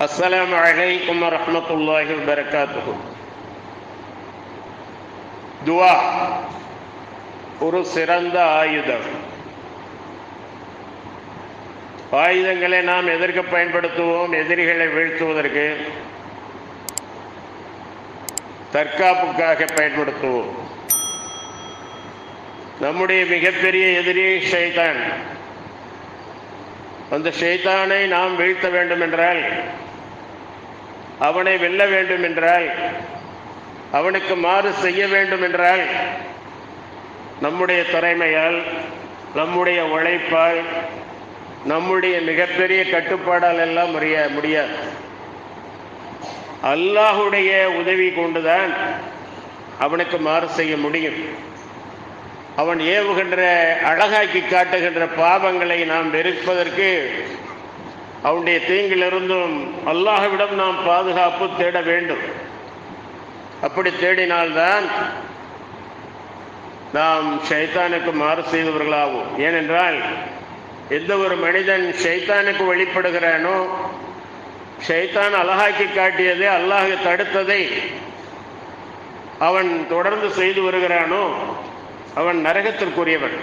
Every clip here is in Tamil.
السلام عليكم ورحمة الله وبركاته துவா ஒரு சிறந்த ஆயுதம் ஆயுதங்களை நாம் எதற்கு பயன்படுத்துவோம் எதிரிகளை வீழ்த்துவதற்கு தற்காப்புக்காக பயன்படுத்துவோம் நம்முடைய மிகப்பெரிய எதிரி ஷைத்தான் அந்த ஷைத்தானை நாம் வீழ்த்த வேண்டும் என்றால் அவனை வெல்ல வேண்டும் என்றால் அவனுக்கு மாறு செய்ய வேண்டும் என்றால் நம்முடைய திறமையால் நம்முடைய உழைப்பால் நம்முடைய மிகப்பெரிய கட்டுப்பாடால் எல்லாம் முடிய முடியாது. அல்லாஹுடைய உதவி கொண்டுதான் அவனுக்கு மாறு செய்ய முடியும். அவன் ஏவுகின்ற அழகாக்கி காட்டுகின்ற பாவங்களை நாம் வெறுப்பதற்கு அவனுடைய தீங்கிலிருந்தும் அல்லாஹ்விடம் நாம் பாதுகாப்பு தேட வேண்டும். அப்படி தேடினால்தான் நாம் ஷைத்தானுக்கு மாறு செய்தவர்களாகும் ஏனென்றால் எந்த ஒரு மனிதன் ஷைத்தானுக்கு வழிபடுகிறானோ ஷைத்தான் அழகாக்கி காட்டியதை அல்லாஹ் தடுத்ததை அவன் தொடர்ந்து செய்து வருகிறானோ அவன் நரகத்திற்குரியவன்.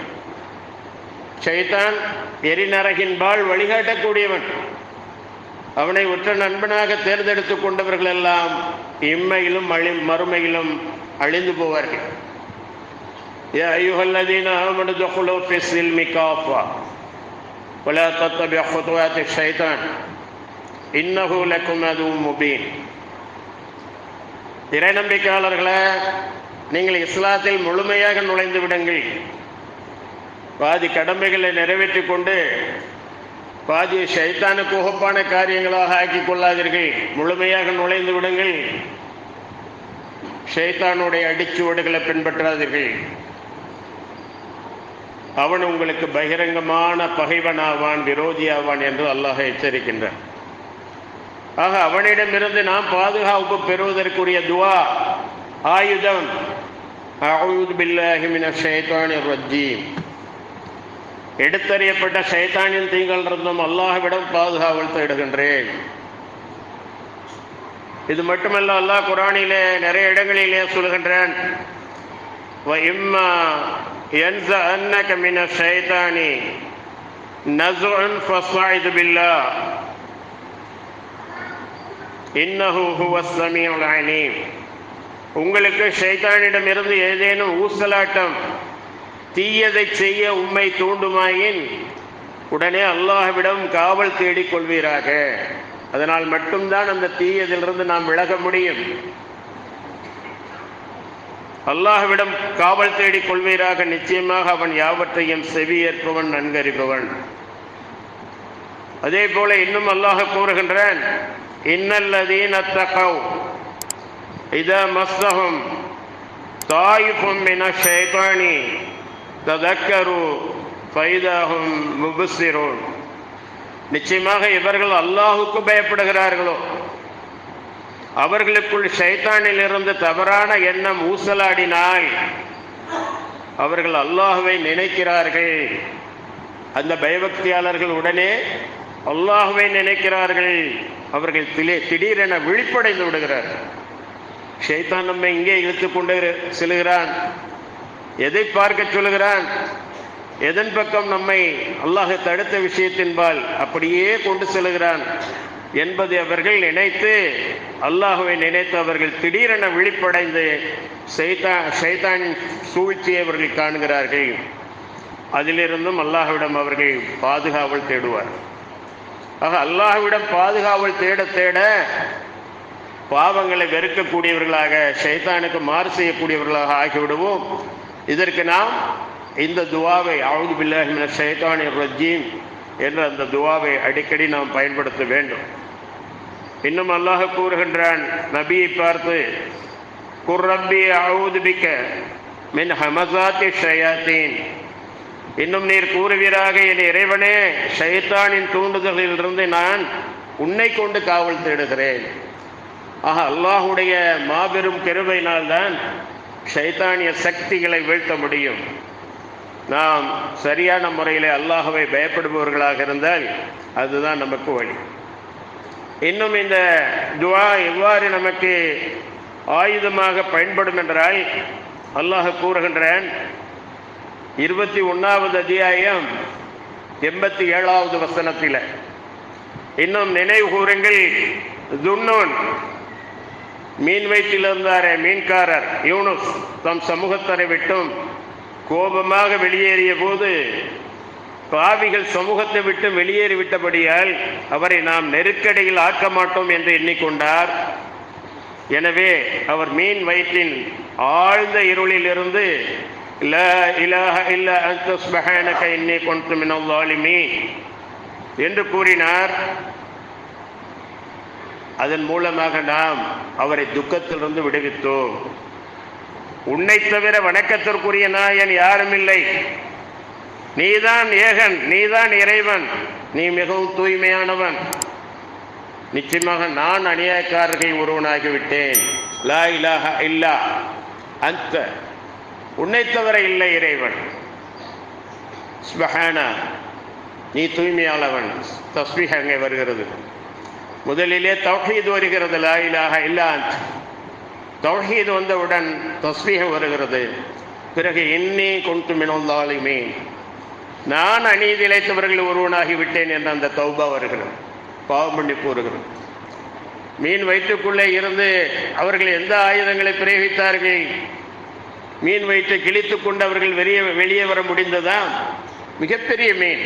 சைத்தான் எரிநரகின்பால் வழிகாட்டக்கூடியவன். அவனை உற்ற நண்பனாக தேர்ந்தெடுத்து கொண்டவர்கள் எல்லாம் இம்மையிலும் அழி மறுமையிலும் அழிந்து போவார்கள். இறை நம்பிக்கையாளர்களை நீங்கள் இஸ்லாத்தில் முழுமையாக நுழைந்து விடுங்கள். பாதி கடமைகளை நிறைவேற்றிக் கொண்டு பாதி ஷைத்தானுக்கு உகப்பான காரியங்களாக ஆக்கி கொள்ளாதீர்கள். முழுமையாக நுழைந்து விடுங்கள். சைத்தானுடைய அடிச்சுவடுகளை பின்பற்றாதீர்கள். அவன் உங்களுக்கு பகிரங்கமான பகைவனாவான் விரோதியாவான் என்று அல்லாஹ் எச்சரிக்கின்றான். ஆக அவனிடமிருந்து நாம் பாதுகாப்பு பெறுவதற்குரிய துவா ஆயுதம். அவுது பில்லாஹிமின் மினஷ் ரஜீம். எடுத்தறியப்பட்ட சைத்தானின் தீங்கள்ன்றதும் அல்லாஹ்விடம் பாதுகாவல் தேடுகின்றேன். இது மட்டுமல்ல அல்லாஹ் குரானிலே நிறைய இடங்களிலே சொல்கின்றான் உங்களுக்கு ஷைத்தானிடமிருந்து ஏதேனும் ஊசலாட்டம் தீயதை செய்ய உண்மை தூண்டுமாயின் உடனே அல்லாஹ்விடம் காவல் தேடிக் கொள்வீராக அதனால் மட்டும்தான் அந்த தீயதிலிருந்து நாம் விலக முடியும். அல்லாஹ்விடம் காவல் தேடிக் கொள்வீராக நிச்சயமாக அவன் யாவற்றையும் செவியேற்பவன் நன்கறிபவன். அதே போல இன்னும் அல்லாஹ் கூறுகின்றான் இன்னல்லதீன் தகவ் இத மஸ்தகம் தாயிஃபும் மின ஷைத்தானி ததக்கரு பைதாகும் முபுசிரோன் நிச்சயமாக இவர்கள் அல்லாஹுக்கு பயப்படுகிறார்களோ? அவர்களுக்குள் சைத்தானில் இருந்து தவறான எண்ணம் ஊசலாடினால் அவர்கள் அல்லாஹுவை நினைக்கிறார்கள். அந்த பயபக்தியாளர்கள் உடனே அல்லாஹுவை நினைக்கிறார்கள். அவர்கள் திலே திடீரென விழிப்படைந்து விடுகிறார்கள். ஷைத்தான் நம்மை இங்கே இழுத்து கொண்டு செல்கிறான். எதை பார்க்க சொல்லுகிறான்? எதன் பக்கம் நம்மை அல்லாஹ் தடுத்த விஷயத்தின்பால் அப்படியே கொண்டு செல்கிறான் என்பதை அவர்கள் நினைத்து அல்லாஹுவை நினைத்து அவர்கள் திடீரென விழிப்படைந்து சைதா சைதானின் சூழ்ச்சியை அவர்கள் காணுகிறார்கள். அதிலிருந்தும் அல்லாஹ்விடம் அவர்கள் பாதுகாவல் தேடுவார். ஆக அல்லாஹ்விடம் பாதுகாவல் தேட தேட பாவங்களை வெறுக்கக்கூடியவர்களாக ஷைத்தானுக்கு மாறு செய்யக்கூடியவர்களாக ஆகிவிடுவோம். இதற்கு நாம் இந்த துவாவை அவுது பில்லாஹிமின ஷைத்தானி ரஜீம் என்ற அந்த துவாவை அடிக்கடி நாம் பயன்படுத்த வேண்டும். இன்னும் அல்லாஹ் கூறுகின்றான் நபியை பார்த்து குர்ரப்பி அவுது பிக்க மின் ஹமசாத்தி ஷயாத்தீன். இன்னும் நீர் கூறுவீராக என் இறைவனே ஷைத்தானின் தூண்டுதலிலிருந்து நான் உன்னை கொண்டு காவல் தேடுகிறேன். ஆக அல்லாஹுடைய மாபெரும் கிருபையினால்தான் சைத்தானிய சக்திகளை வீழ்த்த முடியும். நாம் சரியான முறையில் அல்லாஹவை பயப்படுபவர்களாக இருந்தால் அதுதான் நமக்கு வழி. இன்னும் இந்த துவா எவ்வாறு நமக்கு ஆயுதமாக பயன்படும் என்றால் அல்லாஹ் கூறுகின்றான் இருபத்தி ஒன்றாவது அத்தியாயம் எண்பத்தி ஏழாவது வசனத்தில். இன்னும் நினைவு கூறுங்கள் துன்னோன் மீன் வயிற்றில் இருந்தாரே மீன்காரர். யூனுஸ் தம் சமூகத்தரை விட்டும் கோபமாக வெளியேறிய போது பாவிகள் சமூகத்தை விட்டு வெளியேறிவிட்டபடியால் அவரை நாம் நெருக்கடியில் ஆக்க மாட்டோம் என்று எண்ணிக்கொண்டார். எனவே அவர் மீன் வயிற்றின் ஆழ்ந்த இருளிலிருந்து என்று கூறினார். அதன் மூலமாக நாம் அவரை துக்கத்திலிருந்து விடுவித்தோம். உன்னை தவிர வணக்கத்திற்குரிய நாயன் யாரும் இல்லை நீதான் ஏகன் நீதான் இறைவன். நீ மிகவும் தூய்மையானவன். நிச்சயமாக நான் அநியாயக்காரர்கள் ஒருவனாகிவிட்டேன். லா இலாக இல்லா. அந்த உன்னை தவிர இல்லை இறைவன். ஸ்பஹானா நீ தூய்மையானவன். தஸ்மிக அங்கே வருகிறது. முதலிலே தௌஹீது வருகிறது லா இலாஹ இல்லா தௌஹீது வந்தவுடன் தஸ்மீகம் வருகிறது. பிறகு இன்னே கொண்டு மினந்தாலுமே நான் அநீதி இழைத்தவர்கள் ஒருவனாகி விட்டேன் என்ற அந்த தௌபா வருகிறது. பண்ணி வருகிறது மீன் வயிற்றுக்குள்ளே இருந்து அவர்கள் எந்த ஆயுதங்களை பிரயோகித்தார்கள்? மீன் வயிற்றை கிழித்து கொண்டு அவர்கள் வெளியே வெளியே வர முடிந்ததா? மிகப்பெரிய மீன்.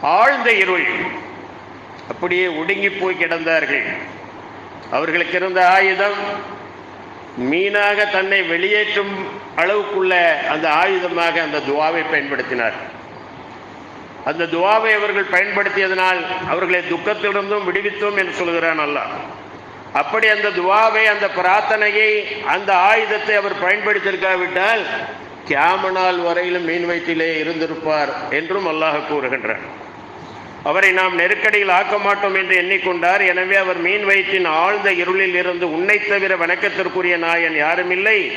ஆழ்ந்த இருள். அப்படியே ஒடுங்கி போய் கிடந்தார்கள். அவர்களுக்கு இருந்த ஆயுதம் மீனாக தன்னை வெளியேற்றும் அளவுக்குள்ள அந்த ஆயுதமாக அந்த துவாவை பயன்படுத்தினார். அந்த துவாவை அவர்கள் பயன்படுத்தியதனால் அவர்களை துக்கத்திலிருந்தும் விடுவித்தோம் என்று சொல்கிறான் அல்லாஹ். அப்படி அந்த துவாவை அந்த பிரார்த்தனையை அந்த ஆயுதத்தை அவர் பயன்படுத்தியிருக்காவிட்டால் கியாமனால் வரையிலும் மீன் வயிற்றிலே இருந்திருப்பார் என்றும் அல்லாஹ் கூறுகின்றார் அவரை நாம் நெருக்கடியில் ஆக்க மாட்டோம் என்று எண்ணிக்கொண்டார். எனவே அவர் மீன் வயிற்றின் ஆழ்ந்த இருளில் இருந்து உன்னை தவிர வணக்கத்திற்குரிய நாயன் யாரும் இல்லை.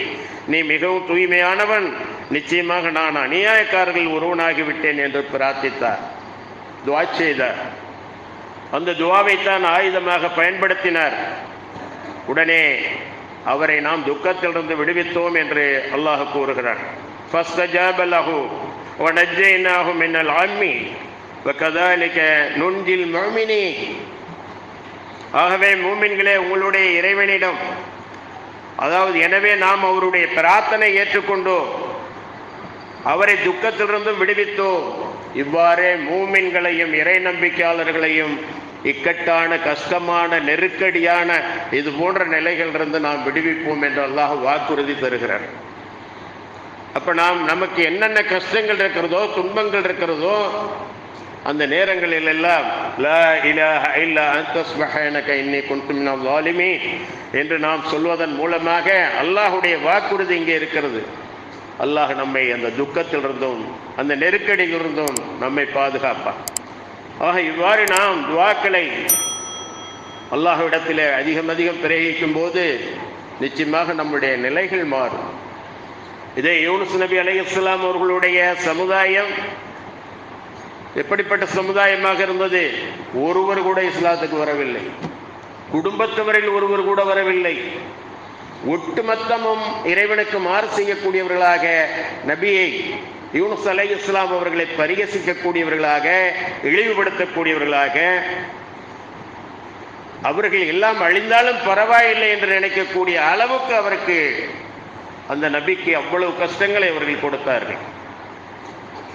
நீ மிகவும் தூய்மையானவன். நிச்சயமாக நான் அநியாயக்காரர்கள் ஒருவனாகிவிட்டேன் என்று பிரார்த்தித்தார். துவா செய்தார். அந்த துவாவைத்தான் ஆயுதமாக பயன்படுத்தினார். உடனே அவரை நாம் துக்கத்திலிருந்து விடுவித்தோம் என்று அல்லாஹ் கூறுகிறார். فاستجاب له ونجيناه من العم وكذلك ننجي المؤمنين ஆகவே மூமின்களே உங்களுடைய இறைவனிடம் அதாவது எனவே நாம் அவருடைய பிரார்த்தனை ஏற்றுக்கொண்டோம் அவரை துக்கத்திலிருந்தும் விடுவித்தோம் இவ்வாறே மூமின்களையும் இறை நம்பிக்கையாளர்களையும் இக்கட்டான கஷ்டமான நெருக்கடியான இது போன்ற நிலைகளிலிருந்து நாம் விடுவிப்போம் என்று அல்லாஹ் வாக்குறுதி தருகிறார் அப்ப நாம் நமக்கு என்னென்ன கஷ்டங்கள் இருக்கிறதோ துன்பங்கள் இருக்கிறதோ அந்த நேரங்களில் எல்லாம் லா இலாஹ இல்லா அன்த இன்னி குன்து நாம் ஸாலிமீன் என்று நாம் சொல்வதன் மூலமாக அல்லாஹுடைய வாக்குறுதி இங்கே இருக்கிறது. அல்லாஹ் நம்மை அந்த துக்கத்திலிருந்தும் அந்த நெருக்கடியிலிருந்தும் நம்மை பாதுகாப்பான். ஆக இவ்வாறு நாம் துவாக்களை அல்லாஹ்விடத்தில் அதிகம் அதிகம் பிரயோகிக்கும் போது நிச்சயமாக நம்முடைய நிலைகள் மாறும். இதே யூனுஸ் நபி அலையாம் அவர்களுடைய சமுதாயம் எப்படிப்பட்ட சமுதாயமாக இருந்தது? ஒருவர் கூட இஸ்லாத்துக்கு வரவில்லை. குடும்பத்தவரில் ஒருவர் கூட வரவில்லை. ஒட்டுமொத்தமும் இறைவனுக்கு மாறு செய்யக்கூடியவர்களாக நபியை யூனுஸ் அலை இஸ்லாம் அவர்களை பரிகசிக்கக்கூடியவர்களாக இழிவுபடுத்தக்கூடியவர்களாக அவர்கள் எல்லாம் அழிந்தாலும் பரவாயில்லை என்று நினைக்கக்கூடிய அளவுக்கு அவருக்கு அந்த நபிக்கு அவ்வளவு கஷ்டங்களை அவர்கள் கொடுத்தார்கள்.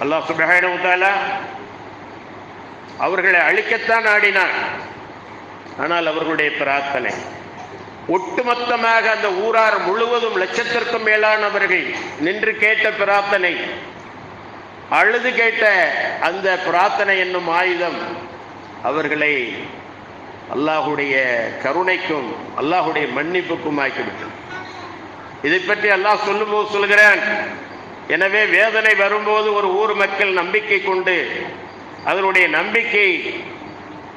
அல்லாஹ் சுப்ஹானஹு தஆலா அவர்களை அழிக்கத்தான் ஆடினான் ஆனால் அவர்களுடைய பிரார்த்தனை ஒட்டுமொத்தமாக அந்த ஊரார் முழுவதும் லட்சத்திற்கும் மேலானவர்கள் நின்று கேட்ட பிரார்த்தனை அழுது கேட்ட அந்த பிரார்த்தனை என்னும் ஆயுதம் அவர்களை அல்லாஹுடைய கருணைக்கும் அல்லாஹுடைய மன்னிப்புக்கும் ஆக்கிவிட்டது. இதை பற்றி அல்லாஹ் சொல்லும்போது சொல்கிறான் எனவே வேதனை வரும்போது ஒரு ஊர் மக்கள் நம்பிக்கை கொண்டு அதனுடைய நம்பிக்கை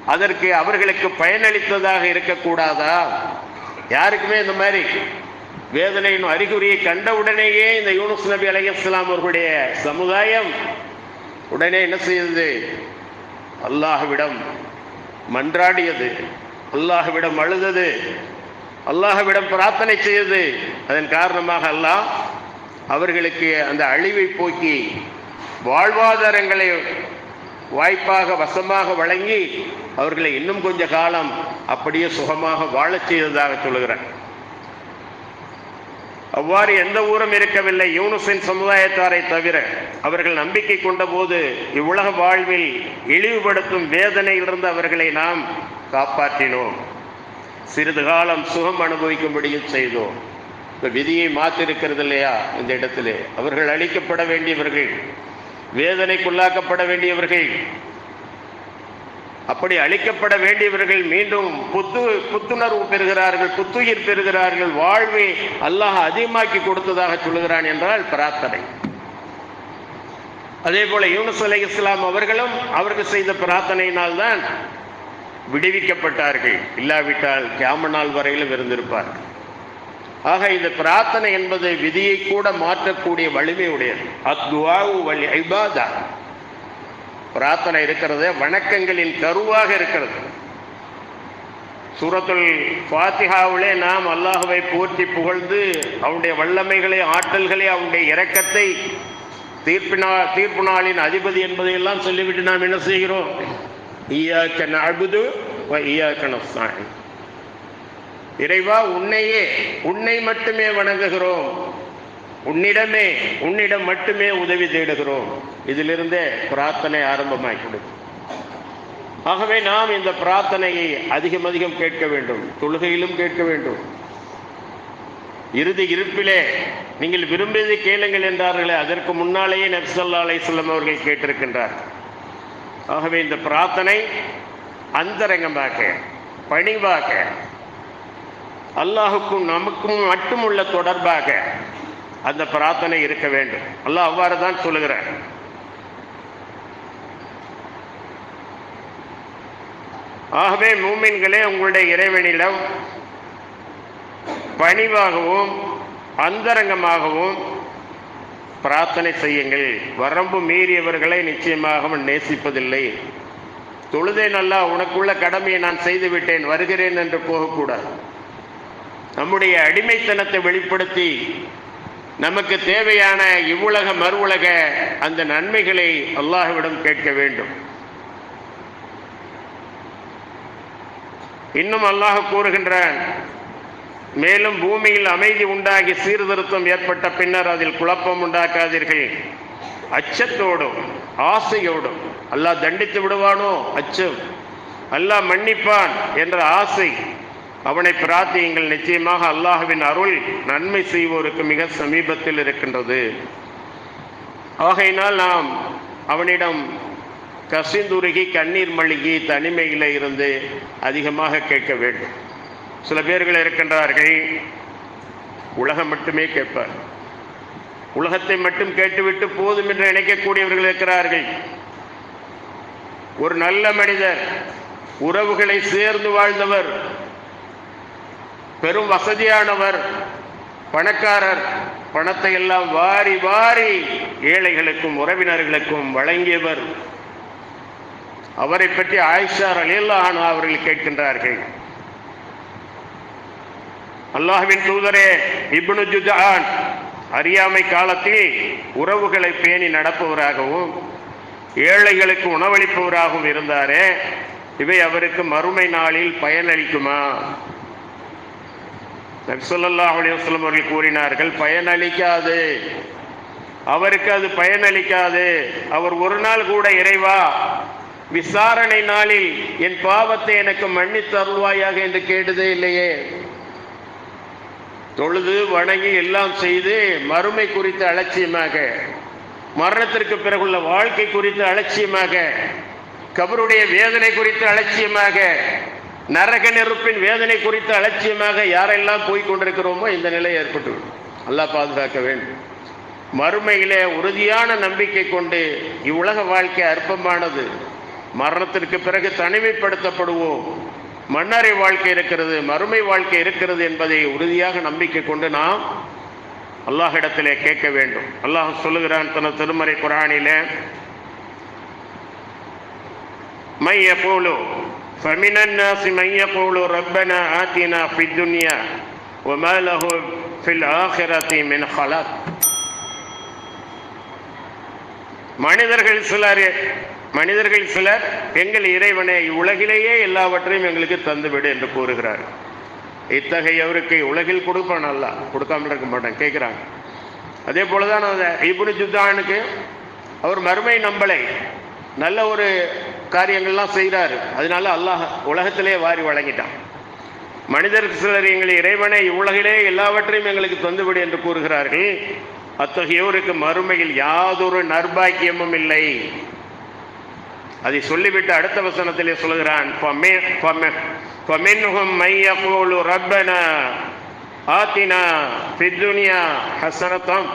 அதற்கு அவர்களுக்கு பயனளித்ததாக இருக்கக்கூடாதா? யாருக்குமே இந்த மாதிரி வேதனையின் அறிகுறியை கண்டவுடனேயே இந்த யூனுஸ் நபி அலையாம் அவர்களுடைய சமுதாயம் உடனே என்ன செய்தது? அல்லாஹ்விடம் மன்றாடியது. அல்லாஹ்விடம் அழுதது. அல்லாஹ்விடம் பிரார்த்தனை செய்தது. அதன் காரணமாக அல்லாஹ் அவர்களுக்கு அந்த அழிவை போக்கி வாழ்வாதாரங்களை வாய்ப்பாக வசமாக வழங்கி அவர்களை இன்னும் கொஞ்ச காலம் அப்படியே சுகமாக வாழச் செய்ததாக சொல்லுகிறார். அவ்வாறு எந்த ஊரும் இருக்கவில்லை. யூனுஸின் சமுதாயத்தாரை தவிர அவர்கள் நம்பிக்கை கொண்டபோது இவ்வுலக வாழ்வில் இழிவுபடுத்தும் வேதனையிலிருந்து அவர்களை நாம் காப்பாற்றினோம். சிறிது காலம் சுகம் அனுபவிக்கும்படியும் செய்தோம். இந்த விதியை மாற்றிருக்கிறது இல்லையா? இந்த இடத்திலே. அவர்கள் அழிக்கப்பட வேண்டியவர்கள் வேதனைக்குள்ளாக்கப்பட வேண்டியவர்கள் அப்படி அழிக்கப்பட வேண்டியவர்கள் மீண்டும் புத்து புத்துணர்வு பெறுகிறார்கள் புத்துயிர் பெறுகிறார்கள் வாழ்வை அல்லாஹ் அதிகமாக்கி கொடுத்ததாக சொல்லுகிறான் என்றால் பிரார்த்தனை. அதே போல யூனுஸ் அலை இஸ்லாம் அவர்களும் அவர்கள் செய்த பிரார்த்தனையினால் தான் விடுவிக்கப்பட்டார்கள். இல்லாவிட்டால் கேம நாள் வரையிலும் இருந்திருப்பார்கள். ஆக இந்த பிரார்த்தனை என்பது விதியை கூட மாற்றக்கூடிய வலிமை உடையது. அத்வாவு வல் ஐபாதா பிரார்த்தனை இருக்கிறது வணக்கங்களின் கருவாக இருக்கிறது. சூரத்துல் ஃபாத்திஹாவிலே நாம் அல்லாஹுவை போற்றி புகழ்ந்து அவனுடைய வல்லமைகளை ஆற்றல்களை அவனுடைய இரக்கத்தை தீர்ப்பினா தீர்ப்பு நாளின் அதிபதி என்பதையெல்லாம் சொல்லிவிட்டு நாம் என்ன செய்கிறோம்? ஈயாக்க அபுது வ ஈயாக்க இறைவா உன்னையே உன்னை மட்டுமே வணங்குகிறோம். உன்னிடமே உன்னிடம் மட்டுமே உதவி தேடுகிறோம். இதிலிருந்தே பிரார்த்தனை ஆரம்பமாகிவிடும். ஆகவே நாம் இந்த பிரார்த்தனையை அதிகம் அதிகம் கேட்க வேண்டும். தொழுகையிலும் கேட்க வேண்டும். இறுதி இருப்பிலே நீங்கள் விரும்பியது கேளுங்கள் என்றார்களே அதற்கு முன்னாலேயே நப்சல்லா அலைஹிஸ்ஸலாம் அவர்கள் கேட்டிருக்கின்றார். ஆகவே இந்த பிரார்த்தனை அந்தரங்கமாக பணிவாக அல்லாஹுக்கும் நமக்கும் மட்டும் உள்ள தொடர்பாக அந்த பிரார்த்தனை இருக்க வேண்டும். அல்லாஹ் அவ்வாறு தான் சொல்லுகிறார் ஆகவே மூமின்களே உங்களுடைய இறைவனிடம் பணிவாகவும் அந்தரங்கமாகவும் பிரார்த்தனை செய்யுங்கள். வரம்பு மீறியவர்களை நிச்சயமாக நேசிப்பதில்லை. தொழுதேன் அல்லா உனக்குள்ள கடமையை நான் செய்து விட்டேன் வருகிறேன் என்று போகக்கூடாது. நம்முடைய அடிமைத்தனத்தை வெளிப்படுத்தி நமக்கு தேவையான இவ்வுலக மறுவுலக அந்த நன்மைகளை அல்லாஹ்விடம் கேட்க வேண்டும். இன்னும் அல்லாஹ் கூறுகின்றான் மேலும் பூமியில் அமைதி உண்டாகி சீர்திருத்தம் ஏற்பட்ட பின்னர் அதில் குழப்பம் உண்டாக்காதீர்கள். அச்சத்தோடும் ஆசையோடும் அல்லாஹ் தண்டித்து விடுவானோ? அச்சம். அல்லாஹ் மன்னிப்பான் என்ற ஆசை அவனை பிரார்த்தியுங்கள். நிச்சயமாக அல்லாஹுவின் அருள் நன்மை செய்வோருக்கு மிக சமீபத்தில் இருக்கின்றது. ஆகையினால் நாம் அவனிடம் கசிந்துருகி கண்ணீர் மழுகி தனிமையில் இருந்து அதிகமாக கேட்க வேண்டும். சில பேர்கள் இருக்கின்றார்கள் உலகம் மட்டுமே கேட்பார். உலகத்தை மட்டும் கேட்டுவிட்டு போதும் என்று நினைக்கக்கூடியவர்கள் இருக்கிறார்கள். ஒரு நல்ல மனிதர் உறவுகளை சேர்ந்து வாழ்ந்தவர் பெரும் வசதியானவர் பணக்காரர் பணத்தை எல்லாம் வாரி வாரி ஏழைகளுக்கும் உறவினர்களுக்கும் வழங்கியவர். அவரை பற்றி ஆயிஷா அலியல்லாஹான் அவர்கள் கேட்கின்றார்கள். அல்லாஹ்வின் தூதரே இப்னு ஜுஜான் அறியாமை காலத்தில் உறவுகளை பேணி நடப்பவராகவும் ஏழைகளுக்கு உணவளிப்பவராகவும் இருந்தாரே இவை அவருக்கு மறுமை நாளில் பயனளிக்குமா? நபிசல்லாஹ் அலிவஸ்லம் அவர்கள் கூறினார்கள் பயனளிக்காது. அவருக்கு அது பயனளிக்காது. அவர் ஒரு நாள் கூட இறைவா விசாரணை நாளில் என் பாவத்தை எனக்கு மன்னித்து அருள்வாயாக என்று கேட்டதே இல்லையே. தொழுது வணங்கி எல்லாம் செய்து மறுமை குறித்து அலட்சியமாக மரணத்திற்கு பிறகுள்ள வாழ்க்கை குறித்து அலட்சியமாக கபருடைய வேதனை குறித்து அலட்சியமாக நரக நெருப்பின் வேதனை குறித்து அலட்சியமாக யாரெல்லாம் போய் கொண்டிருக்கிறோமோ இந்த நிலை ஏற்பட்டுவிடும். அல்லாஹ் பாதுகாக்க வேண்டும். மறுமையிலே உறுதியான நம்பிக்கை கொண்டு இவ்வுலக வாழ்க்கை அற்பமானது. மரணத்திற்கு பிறகு தனிமைப்படுத்தப்படுவோம். மன்னரை வாழ்க்கை இருக்கிறது மறுமை வாழ்க்கை இருக்கிறது என்பதை உறுதியாக நம்பிக்கை கொண்டு நாம் அல்லாஹிடத்திலே கேட்க வேண்டும். அல்லாஹ் சொல்லுகிறான் தன திருமறை குரானிலே மை எப்போலோ فمن الناس من يقول ربنا آتنا في الدنيا وما له في الآخرة من خلاق மனிதர்கள் சிலர் மனிதர்கள் சிலர் எங்கள் இறைவனை உலகிலேயே எல்லாவற்றையும் எங்களுக்கு தந்துவிடு என்று கூறுகிறார் இத்தகையவருக்கு உலகில் கொடுப்பான் அல்ல கொடுக்காமல் இருக்க மாட்டான் கேட்குறாங்க அதே போலதான் அந்த இபுனு ஜுத்தானுக்கு அவர் மறுமை நம்பலை நல்ல ஒரு காரியங்கள்லாம் செய்கிறாரு அதனால அல்லாஹ் உலகத்திலே வாரி வழங்கிட்டான். மனிதர் சிலர் எங்கள் இறைவனை உலகிலே எல்லாவற்றையும் எங்களுக்கு தந்துவிடு என்று கூறுகிறார்கள். அத்தகையோருக்கு மறுமையில் யாதொரு நர்பாக்கியமும் இல்லை. அதை சொல்லிவிட்டு அடுத்த வசனத்திலே சொல்கிறான் ரப்பனா ஆத்தினா பித்துனியா ஹசனத்தம்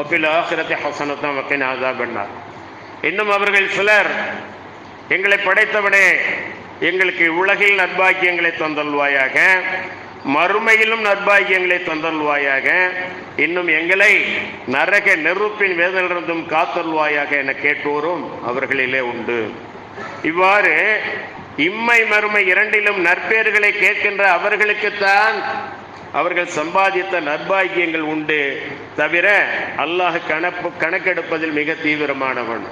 ஒப்பில் ஆசிரத்தை ஹசனத்தம் வக்கின் ஆதாபண்ணார் இன்னும் அவர்கள் சிலர் எங்களை படைத்தவனே எங்களுக்கு உலகில் நற்பாக்கியங்களை தந்தல்வாயாக மறுமையிலும் நற்பாகியங்களை தந்தல்வாயாக இன்னும் எங்களை நரக நெருப்பின் வேதனிலிருந்தும் காத்தல்வாயாக என கேட்டோரும் அவர்களிலே உண்டு. இவ்வாறு இம்மை மறுமை இரண்டிலும் நற்பேறுகளை கேட்கின்ற அவர்களுக்குத்தான் அவர்கள் சம்பாதித்த நற்பாகியங்கள் உண்டு தவிர அல்லாஹ் கணப்பு கணக்கெடுப்பதில் மிக தீவிரமானவன்.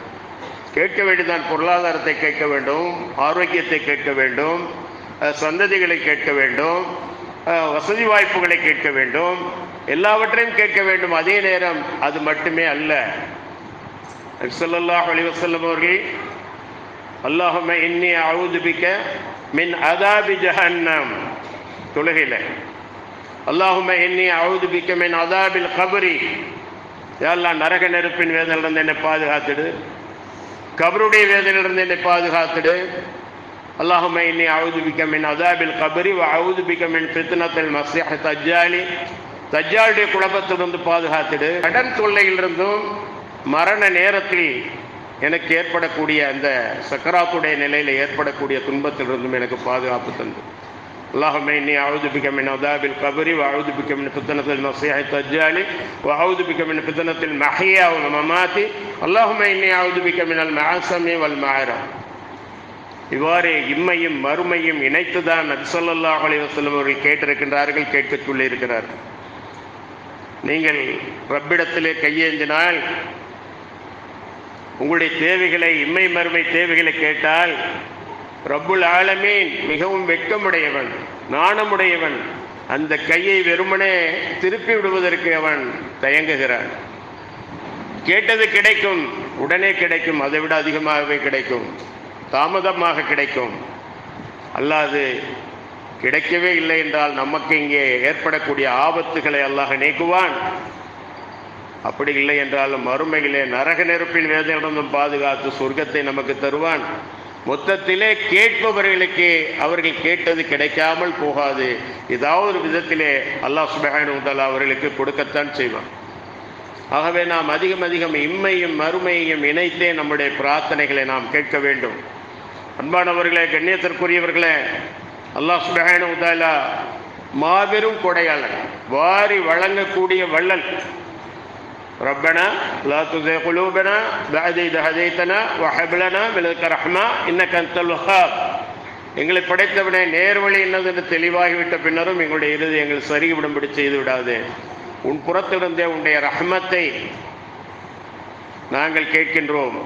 கேட்க வேண்டியதான் பொருளாதாரத்தை கேட்க வேண்டும் ஆரோக்கியத்தை கேட்க வேண்டும் சந்ததிகளை கேட்க வேண்டும் வசதி வாய்ப்புகளை கேட்க வேண்டும் எல்லாவற்றையும் கேட்க வேண்டும். அதே நேரம் அது மட்டுமே அல்ல. சொல்லல்லாஹ் அலி வசல்லம் அவர்கள் அல்லாஹம இன்னி அவுதுபிக்க மின் அதாபி ஜஹன்னம். தொழுகையில் அல்லாஹும இன்னி அவுதுபிக்க மின் அதாபில் கபரி. யாரெல்லாம் நரக நெருப்பின் வேதனிலிருந்து என்னை பாதுகாத்துடு. கபருடைய வேதனையிலிருந்து என்னை பாதுகாத்துடு. அல்லாஹுமே இன்னி அவுதுபிக்க மின் அதாபில் கபரி அவுதுபிக்க மின் பித்னத்தில் மசிஹ தஜ்ஜாலி. தஜ்ஜாலுடைய குழப்பத்திலிருந்து பாதுகாத்துடு. கடன் தொல்லையிலிருந்தும் மரண நேரத்தில் எனக்கு ஏற்படக்கூடிய அந்த சக்கராத்துடைய நிலையில் ஏற்படக்கூடிய துன்பத்திலிருந்தும் எனக்கு பாதுகாப்பு தந்து. اللهم إني أعوذ بك من عذاب القبر وأعوذ بك من فتنة المسيح الدجال وأعوذ بك من فتنة المحيا والممات اللهم إني أعوذ بك من المعاصم والمعرة இவ்வாறு இம்மையும் மறுமையும் இணைத்துதான் நபிசல்லாஹ் அலைவசல்லம் அவர்கள் கேட்டிருக்கின்றார்கள் கேட்க சொல்லியிருக்கிறார்கள் நீங்கள் ரப்பிடத்திலே கையேந்தினால் உங்களுடைய தேவைகளை இம்மை மறுமை தேவைகளை கேட்டால் ரப்புல் ஆலமீன் மிகவும் வெட்கமுடையவன் நாணமுடையவன். அந்த கையை வெறுமனே திருப்பி விடுவதற்கு அவன் தயங்குகிறான். கேட்டது கிடைக்கும் உடனே கிடைக்கும் அதை விட அதிகமாகவே கிடைக்கும். தாமதமாக கிடைக்கும். அல்லாது கிடைக்கவே இல்லை என்றால் நமக்கு இங்கே ஏற்படக்கூடிய ஆபத்துகளை அல்லாஹ் நீக்குவான். அப்படி இல்லை என்றாலும் மறுமையிலே நரக நெருப்பின் வேதனிடமும் பாதுகாத்து சொர்க்கத்தை நமக்கு தருவான். மொத்தத்திலே கேட்பவர்களுக்கு அவர்கள் கேட்டது கிடைக்காமல் போகாது. ஏதாவது ஒரு விதத்திலே அல்லாஹ் சுபஹானுதலா அவர்களுக்கு கொடுக்கத்தான் செய்வான். ஆகவே நாம் அதிகம் அதிகம் இம்மையும் மறுமையையும் இணைத்தே நம்முடைய பிரார்த்தனைகளை நாம் கேட்க வேண்டும். அன்பானவர்களே கண்ணியத்திற்குரியவர்களே அல்லாஹ் சுபஹானுதாலா மாபெரும் கொடையாளன் வாரி வழங்கக்கூடிய வள்ளல் ربنا لا تزغ قلوبنا بعد إذ هديتنا وهب لنا من لدنك رحمة إنك أنت الوهاب எங்களை படைத்தவனே நேர்வழி என்னது என்று தெளிவாகிவிட்ட பின்னரும் எங்களுடைய இறுதி எங்கள் சரிவிடும்படி செய்து விடாது உன் புறத்திலிருந்தே உன்னுடைய ரஹ்மத்தை நாங்கள் கேட்கின்றோம்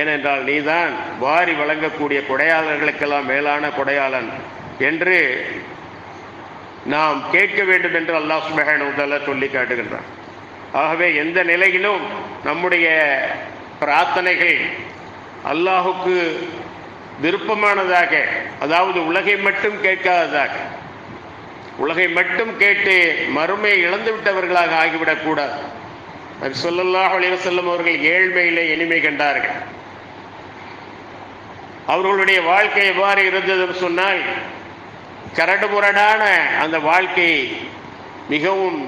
ஏனென்றால் நீதான் வாரி வழங்கக்கூடிய கொடையாளர்களுக்கெல்லாம் மேலான கொடையாளன் என்று நாம் கேட்க வேண்டும் என்று அல்லாஹ் சுபஹானுதல்ல சொல்லி காட்டுகின்றான் ஆகவே எந்த நிலையிலும் நம்முடைய பிரார்த்தனைகள் அல்லாஹுக்கு விருப்பமானதாக அதாவது உலகை மட்டும் கேட்காததாக உலகை மட்டும் கேட்டு மறுமையை இழந்து விட்டவர்களாக ஆகிவிடக்கூடாது. நபி சொல்லல்லாஹ் அலைஹி அவர்கள் ஏழ்மையிலே இனிமை கண்டார்கள். அவர்களுடைய வாழ்க்கை எவ்வாறு இருந்ததுன்னு சொன்னால் கரடுமுரடான அந்த வாழ்க்கை மிகவும்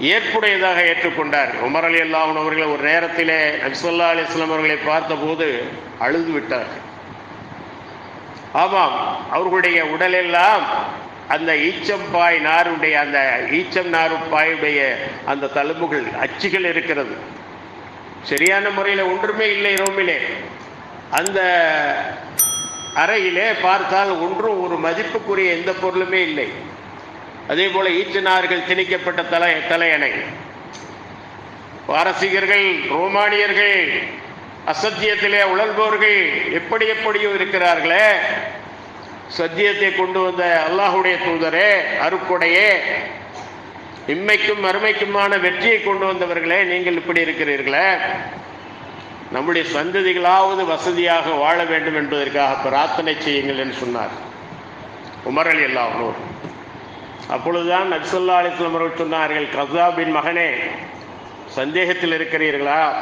ஏற்புடையதாக ஏற்றுக்கொண்டார். உமர் அலி அல்லாஹன் அவர்களை ஒரு நேரத்திலே நபிசல்லா அலிஸ்லாம் அவர்களை பார்த்தபோது அழுது விட்டார்கள். ஆமாம் அவர்களுடைய உடலெல்லாம் அந்த ஈச்சம் பாய் நாருடைய அந்த ஈச்சம் நாரு பாயுடைய அந்த தழும்புகள் அச்சுகள் இருக்கிறது. சரியான முறையில் ஒன்றுமே இல்லை ரோமிலே. அந்த அறையிலே பார்த்தால் ஒன்றும் ஒரு மதிப்புக்குரிய எந்த பொருளுமே இல்லை. அதே போல ஈச்சனார்கள் திணிக்கப்பட்ட தலை தலையணை. பாரசீகர்கள் ரோமானியர்கள் அசத்தியத்திலே உழல்பவர்கள் எப்படி எப்படியோ இருக்கிறார்களே. சத்தியத்தை கொண்டு வந்த அல்லாஹுடைய தூதரே அருக்குடையே. இம்மைக்கும் அருமைக்குமான வெற்றியை கொண்டு வந்தவர்களே நீங்கள் இப்படி இருக்கிறீர்களே. நம்முடைய சந்ததிகளாவது வசதியாக வாழ வேண்டும் என்பதற்காக பிரார்த்தனை செய்யுங்கள் என்று சொன்னார். உமர் அலி அப்பொழுதுதான் நக்சல்லா அலிஸ்லாம் அவர்கள் சொன்னார்கள் கசாபின் மகனே சந்தேகத்தில் இருக்கிறீர்களா?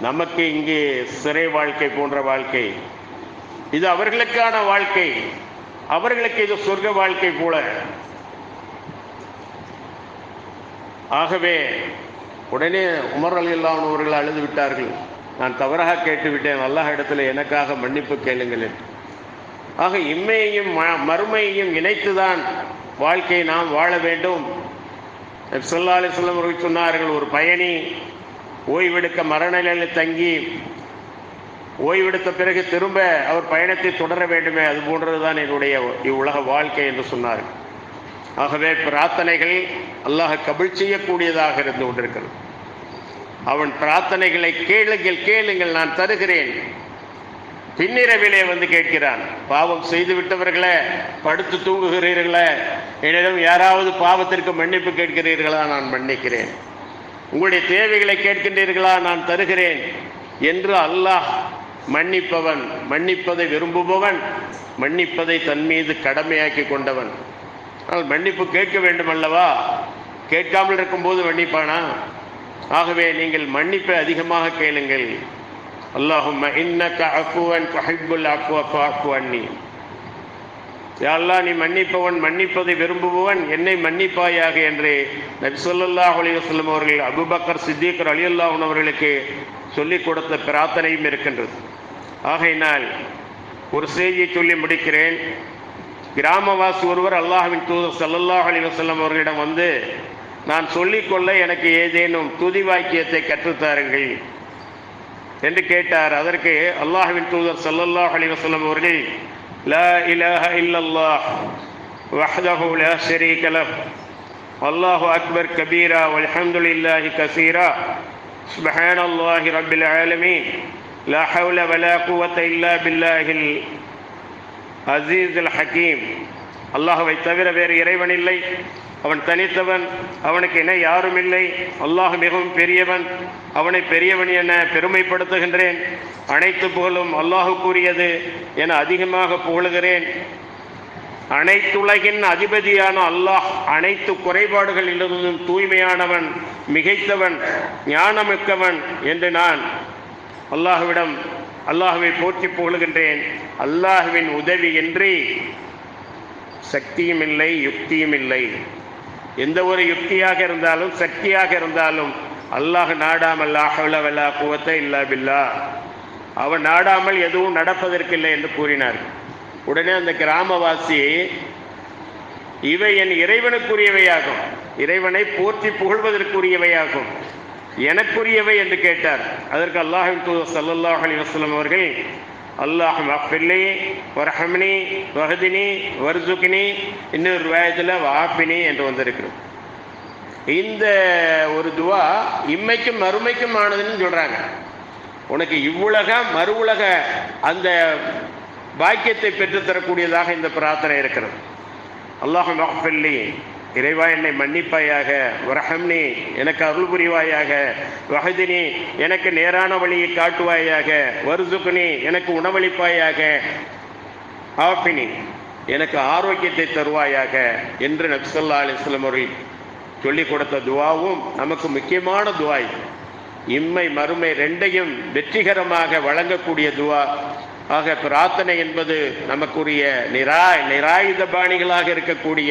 நமக்கு இங்கே சிறை வாழ்க்கை போன்ற வாழ்க்கை. இது அவர்களுக்கான வாழ்க்கை. அவர்களுக்கு இது சொர்க்க வாழ்க்கை போல. ஆகவே உடனே உமர் அலி அவர்கள் அழுது விட்டார்கள். நான் தவறாக கேட்டுவிட்டேன். அல்லாஹ் இடத்துல எனக்காக மன்னிப்பு கேளுங்கள் என்று. ஆக இம்மையையும் ம- மறுமையையும் இணைத்துதான் வாழ்க்கையை நாம் வாழ வேண்டும். சொல்லா அலிஸ்லாம் அவர்கள் சொன்னார்கள் ஒரு பயணி ஓய்வெடுக்க மரநிலையில் தங்கி ஓய்வெடுத்த பிறகு திரும்ப அவர் பயணத்தை தொடர வேண்டுமே அது போன்றதுதான் என்னுடைய இவ்வுலக வாழ்க்கை என்று சொன்னார்கள். ஆகவே பிரார்த்தனைகள் அல்லாஹ் கபிழ் செய்யக்கூடியதாக இருந்து கொண்டிருக்கிறது. அவன் பிரார்த்தனைகளை கேளுங்கள் கேளுங்கள் நான் தருகிறேன். பின்னிரவிலே வந்து கேட்கிறான். பாவம் செய்து விட்டவர்களே படுத்து தூங்குகிறீர்களே என்னிடம் யாராவது பாவத்திற்கு மன்னிப்பு கேட்கிறீர்களா நான் மன்னிக்கிறேன். உங்களுடைய தேவைகளை கேட்கின்றீர்களா நான் தருகிறேன். என்று அல்லாஹ் மன்னிப்பவன் மன்னிப்பதை விரும்புபவன் மன்னிப்பதை தன் மீது கடமையாக்கி கொண்டவன். ஆனால் மன்னிப்பு கேட்க வேண்டும் அல்லவா? கேட்காமல் இருக்கும்போது மன்னிப்பானா? ஆகவே நீங்கள் மன்னிப்பை அதிகமாக கேளுங்கள். அல்லாஹும் இன்னக்க அஃபுவன் துஹிப்புல் அஃப்வ ஃபஅஃபு அன்னி அல்லாஹ் நீ மன்னிப்பவன் மன்னிப்பதை விரும்புபவன் என்னை மன்னிப்பாயாக என்று நபி ஸல்லல்லாஹு அவர்கள் அபுபக்கர் சித்திகர் அலி அல்லாஹன் அவர்களுக்கு சொல்லிக் கொடுத்த பிரார்த்தனையும் இருக்கின்றது. ஆகையினால் ஒரு செய்தியை சொல்லி முடிக்கிறேன். கிராமவாசி ஒருவர் அல்லாஹின் தூதர் சல்லல்லாஹ் அலைஹி வஸல்லம் அவர்களிடம் வந்து நான் சொல்லிக்கொள்ள எனக்கு ஏதேனும் துதி வாக்கியத்தை கற்றுத்தாருங்கள் என்று கேட்டார். அதற்கு அல்லாஹ்வின் தூதர் ஸல்லல்லாஹு அலைஹி வஸல்லம் அவர்கள் லா இலாஹ இல்லல்லாஹ் வஹ்தஹு லா ஷரீக லஹ். அல்லாஹு அக்பர் கபீரா வல்ஹம்துலில்லாஹி கஸீரா சுப்ஹானல்லாஹி ரப்பில் ஆலமீன். லா ஹவ்ல வலா குவத்த இல்லா பில்லாஹில் அசீஸுல் ஹக்கீம் அல்லாஹுவை தவிர வேறு இறைவன் இல்லை. அவன் தனித்தவன் அவனுக்கு இணை யாரும் இல்லை அல்லாஹ் மிகவும் பெரியவன். அவனை பெரியவன் என பெருமைப்படுத்துகின்றேன். அனைத்து புகழும் அல்லாஹுக்குரியது என அதிகமாக புகழுகிறேன். அனைத்துலகின் அதிபதியான அல்லாஹ் அனைத்து குறைபாடுகளிலிருந்தும் தூய்மையானவன் மிகைத்தவன் ஞானமிக்கவன் என்று நான் அல்லாஹ்விடம் அல்லாஹுவை போற்றி புகழுகின்றேன். அல்லாஹுவின் உதவியின்றி சக்தியும் இல்லை யுக்தியும் இல்லை. எந்த ஒரு யுக்தியாக இருந்தாலும் சக்தியாக இருந்தாலும் அல்லாஹ் நாடாமல் ஆஹவலவல்லா குவத்தை இல்லா பில்லா. அவன் நாடாமல் எதுவும் நடப்பதற்கில்லை என்று கூறினார். உடனே அந்த கிராமவாசி இவை என் இறைவனுக்குரியவையாகும். இறைவனை போற்றி புகழ்வதற்குரியவையாகும். எனக்குரியவை என்று கேட்டார். அதற்கு அல்லாஹின் தூதர் ஸல்லல்லாஹு அலைஹி அவர்கள் அல்லாஹ் மஃபில்லி வரஹம்னி வஹதினி வர்சுகினி இன்னொரு ரிவாயத்தில் வாஃபினி என்று வந்திருக்கிறோம். இந்த ஒரு துவா இம்மைக்கும் மறுமைக்கும் ஆனதுன்னு சொல்கிறாங்க உனக்கு இவ்வுலக மறு உலக அந்த பாக்கியத்தை பெற்றுத்தரக்கூடியதாக இந்த பிரார்த்தனை இருக்கிறது. அல்லாஹ் மஃபில்லி இறைவா என்னை மன்னிப்பாயாக வரஹம்னி எனக்கு அருள் புரிவாயாக வஹதினி எனக்கு நேரான வழியை காட்டுவாயாக வருசுக்குனி எனக்கு உணவளிப்பாயாக ஆஃபினி எனக்கு ஆரோக்கியத்தை தருவாயாக என்று நக்சல்லா அலிஸ்லம் அவர்கள் சொல்லிக் கொடுத்த துவாவும் நமக்கு முக்கியமான துவாய் இம்மை மறுமை ரெண்டையும் வெற்றிகரமாக வழங்கக்கூடிய துவா. ஆக பிரார்த்தனை என்பது நமக்குரிய நிரா நிராயுத பாணிகளாக இருக்கக்கூடிய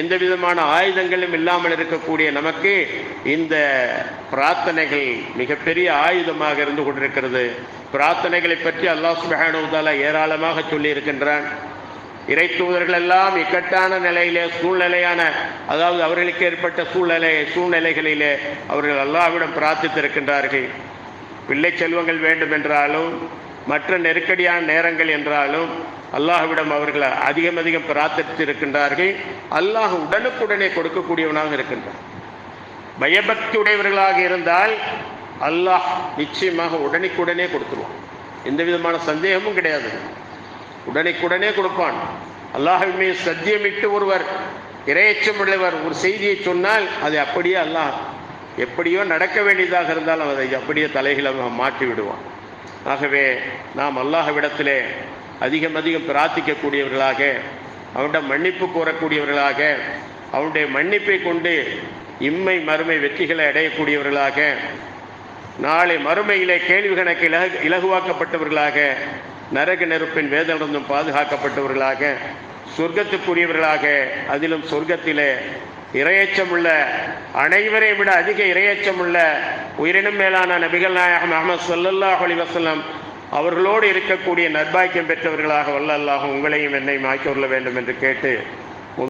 எந்த விதமான ஆயுதங்களும் இல்லாமல் இருக்கக்கூடிய நமக்கு இந்த பிரார்த்தனைகள் மிகப்பெரிய ஆயுதமாக இருந்து கொண்டிருக்கிறது. பிரார்த்தனைகளை பற்றி அல்லாஹ் சுபஹானஹு ஏராளமாக சொல்லி இருக்கின்றான் இறை தூதர்கள் எல்லாம் இக்கட்டான நிலையிலே சூழ்நிலையான அதாவது அவர்களுக்கு ஏற்பட்ட சூழ்நிலை சூழ்நிலைகளிலே அவர்கள் அல்லாஹ்விடம் பிரார்த்தித்திருக்கின்றார்கள். பிள்ளை செல்வங்கள் வேண்டும் என்றாலும் மற்ற நெருக்கடியான நேரங்கள் என்றாலும் அல்லாஹ்விடம் அவர்கள் அதிகம் அதிகம் பிரார்த்தித்திருக்கின்றார்கள். அல்லாஹ் உடனுக்குடனே கொடுக்கக்கூடியவனாக இருக்கின்றான். பயபக்தி உடையவர்களாக இருந்தால் அல்லாஹ் நிச்சயமாக உடனுக்குடனே கொடுத்துருவான். எந்த விதமான சந்தேகமும் கிடையாது. உடனுக்குடனே கொடுப்பான். அல்லாஹின் சத்தியமிட்டு ஒருவர் இரையச்சம் உள்ளவர் ஒரு செய்தியை சொன்னால் அதை அப்படியே அல்லாஹ் எப்படியோ நடக்க வேண்டியதாக இருந்தாலும் அதை அப்படியே தலைகளை மாற்றி விடுவான். ஆகவே நாம் அல்லாஹவிடத்திலே அதிகம் அதிகம் பிரார்த்திக்கக்கூடியவர்களாக அவனிடம் மன்னிப்பு கோரக்கூடியவர்களாக அவனுடைய மன்னிப்பை கொண்டு இம்மை மறுமை வெற்றிகளை அடையக்கூடியவர்களாக நாளை மறுமையிலே கேள்வி கணக்கு இலகு இலகுவாக்கப்பட்டவர்களாக நரக நெருப்பின் வேதனிருந்தும் பாதுகாக்கப்பட்டவர்களாக சொர்க்கத்துக்குரியவர்களாக அதிலும் சொர்க்கத்திலே இரையச்சமுள்ள அனைவரை விட அதிக இரையச்சமுள்ள உயிரினும் மேலான நபிகள் நாயகம் அஹமது ஸல்லல்லாஹு அலி வஸல்லம் அவர்களோடு இருக்கக்கூடிய நற்பாக்கியம் பெற்றவர்களாக வல்ல அல்லாஹ் உங்களையும் என்னையும் ஆக்கி வேண்டும் என்று கேட்டு